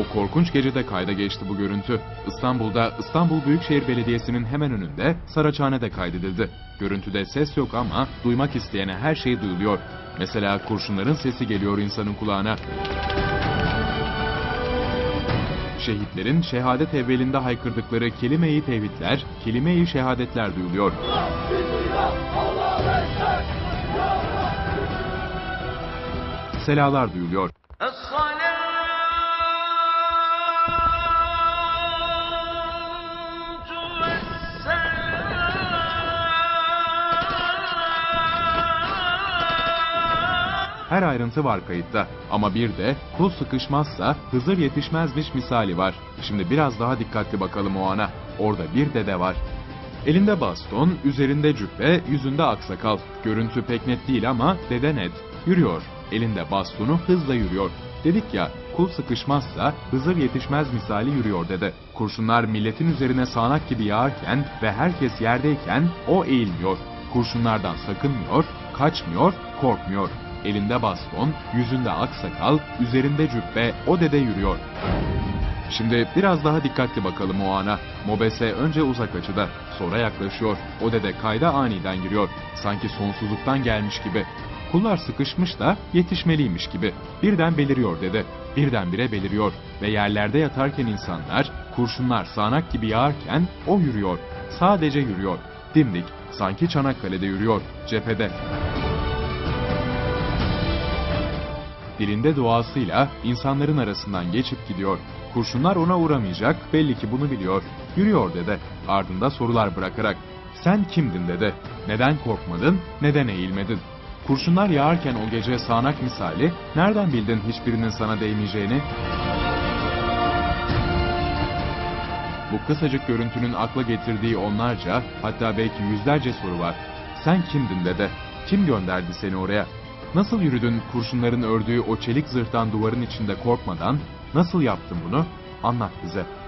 O korkunç gecede kayda geçti bu görüntü. İstanbul'da İstanbul Büyükşehir Belediyesi'nin hemen önünde Saraçhane'de kaydedildi. Görüntüde ses yok ama duymak isteyene her şey duyuluyor. Mesela kurşunların sesi geliyor insanın kulağına. Şehitlerin şehadet evvelinde haykırdıkları kelime-i tevhidler, kelime-i şehadetler duyuluyor. Selalar duyuluyor. Her ayrıntı var kayıtta ama bir de kul sıkışmazsa Hızır yetişmezmiş misali var. Şimdi biraz daha dikkatli bakalım o ana. Orada bir dede var. Elinde baston, üzerinde cübbe, yüzünde aksakal. Görüntü pek net değil ama dede net. Yürüyor. Elinde bastonu hızla yürüyor. Dedik ya, kul sıkışmazsa Hızır yetişmez misali yürüyor dede. Kurşunlar milletin üzerine sağanak gibi yağarken ve herkes yerdeyken o eğilmiyor. Kurşunlardan sakınmıyor, kaçmıyor, korkmuyor. Elinde baston, yüzünde aksakal, üzerinde cübbe o dede yürüyor. Şimdi biraz daha dikkatli bakalım o ana. Mobese önce uzak açıda, sonra yaklaşıyor. O dede kayda aniden giriyor. Sanki sonsuzluktan gelmiş gibi. Kullar sıkışmış da yetişmeliymiş gibi. Birden beliriyor dede. Birdenbire beliriyor. Ve yerlerde yatarken insanlar, kurşunlar sağanak gibi yağarken o yürüyor. Sadece yürüyor. Dimdik, sanki Çanakkale'de yürüyor, cephede. Dilinde duasıyla insanların arasından geçip gidiyor. Kurşunlar ona uğramayacak, belli ki bunu biliyor. Yürüyor dede, ardında sorular bırakarak. Sen kimdin dede? Neden korkmadın, neden eğilmedin? Kurşunlar yağarken o gece sağanak misali, nereden bildin hiçbirinin sana değmeyeceğini? Bu kısacık görüntünün akla getirdiği onlarca, hatta belki yüzlerce soru var. Sen kimdin dede? Kim gönderdi seni oraya? Nasıl yürüdün kurşunların ördüğü o çelik zırhtan duvarın içinde korkmadan? Nasıl yaptın bunu? Anlat bize.